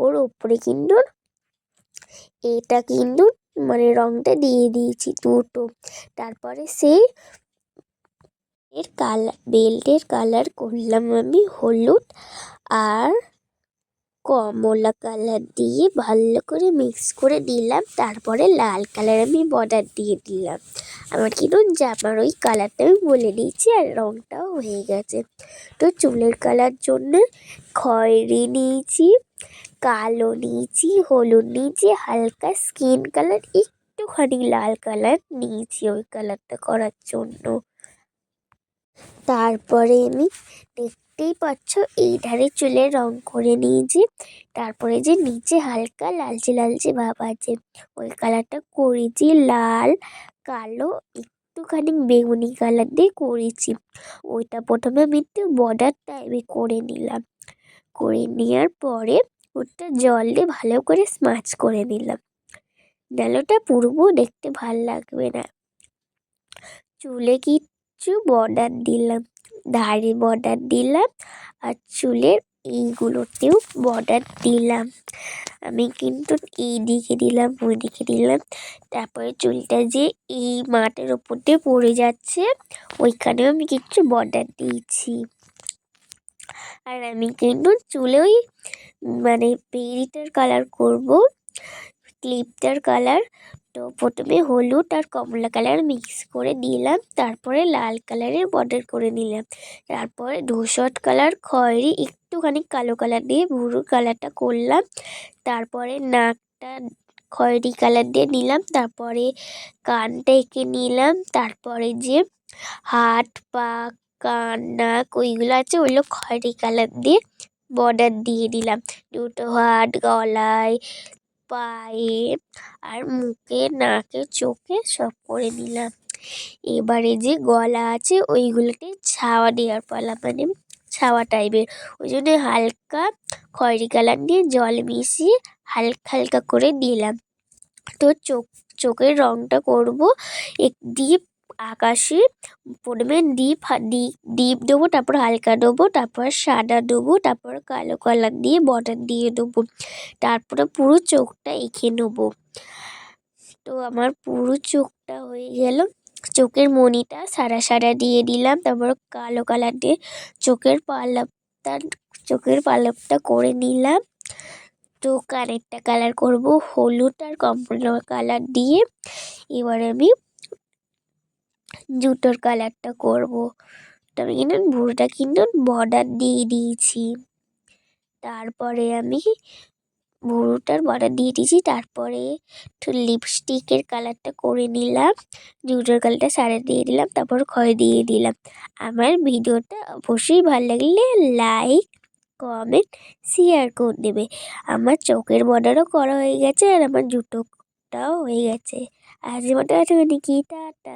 ওর ওপরে কিন্তু এটা কিন্তু মানে রংটা দিয়ে দিয়েছি দুটো। তারপরে সেই এর কালার বেল্টের কালার করলাম আমি হলুদ আর কমলা কালার দিয়ে ভালো করে মিক্স করে দিলাম তারপরে লাল কালার আমি বর্ডার দিয়ে দিলাম। আমার কিন্তু জামার ওই কালারটা আমি বলে দিয়েছি আর রংটাও হয়ে গেছে। তো চুলের কালার জন্য খয়েরি নিয়েছি, কালো নিয়েছি, হলুদ নিয়েছি, হালকা স্কিন কালার একটুখানি লাল কালার নিয়েছি ওই কালারটা করার জন্য। তারপরে আমি দেখতেই পাচ্ছ এই ধারে চুলে রং করে নিয়েছি। তারপরে যে নিচে হালকা লালচে লালচে ভাব আছে, ওই কালারটা করেছি লাল, কালো, একটুখানি বেগুনি কালার দিয়ে করেছি। ওইটা প্রথমে আমি একটু বর্ডার টাইপে করে নিলাম। করে নেওয়ার পরে ওটা জল দিয়ে ভালো করে স্মাচ করে নিলাম। নাহলে ওটা পুরবো দেখতে ভালো লাগবে না। চুলে কিচ্ছু বর্ডার দিলাম। ধারে বর্ডার দিলাম আর চুলের এইগুলোতেও বর্ডার দিলাম। আমি কিন্তু এই দিকে দিলাম, ওই দিকে দিলাম। তারপরে চুলটা যে এই মাটের ওপর দিয়ে পড়ে যাচ্ছে, ওইখানেও আমি কিছু বর্ডার দিয়েছি। আর আমি কিন্তু চুলে ওই মানে পেরিটার কালার করব ক্লিপটার কালার তো প্রথমে হলুদ আর কমলা কালার মিক্স করে দিলাম, তারপরে লাল কালারের বর্ডার করে নিলাম। তারপরে ধূসর কালার, খয়েরি, একটুখানি কালো কালার দিয়ে ভুরু কালারটা করলাম। তারপরে নাকটা খয়েরি কালার দিয়ে নিলাম, তারপরে কানটা এঁকে নিলাম, তারপরে যে হাত, পা, কান, নাক ওইগুলো আছে ওইগুলো খয়েরি কালার দিয়ে বর্ডার দিয়ে দিলাম। দুটো হাত, গলায় পায়ে আর মুখে, নাকে, চোখে সব করে দিলাম এবারে যে গলা আছে ওইগুলোতে ছাওয়া দেওয়ার পালা মানে ছাওয়া টাইপের ওই জন্য হালকা খয়েরি কালার দিয়ে জল মিশিয়ে হালকা হালকা করে দিলাম তো চোখ, চোখের রঙটা করব এক ডিপ আকাশি প্রথমে ডিপ ডিপ ডিপ দেবো, তারপর হালকা দেবো, তারপর সাদা দেবো, তারপর কালো কালার দিয়ে বর্ডার দিয়ে দেবো। তারপরে পুরো চোখটা এঁকে নেব। তো আমার পুরো চোখটা হয়ে গেল। চোখের মণিটা সাদা সাদা দিয়ে দিলাম, তারপর কালো কালার দিয়ে চোখের পালকটা চোখের পালকটা করে নিলাম। তো কানেরটা কালার করব, হলুদ আর কমলা কালার দিয়ে। এবার আমি জুতোর কালারটা করব। আমি কিন্তু ভুরুটা কিন্তু বর্ডার দিয়ে দিয়েছি। তারপরে আমি ভুরুটার বর্ডার দিয়ে দিয়েছি, তারপরে একটু লিপস্টিকের কালারটা করে নিলাম। জুতোর কালারটা সারা দিয়ে দিলাম, তারপর ক্ষয় দিয়ে দিলাম। আমার ভিডিওটা অবশ্যই ভালো লাগলে লাইক কমেন্ট শেয়ার করে দেবে। আমার চোখের বর্ডারও করা হয়ে গেছে আর আমার জুতোটাও হয়ে গেছে। আজ মতো আছে কি? টাটা।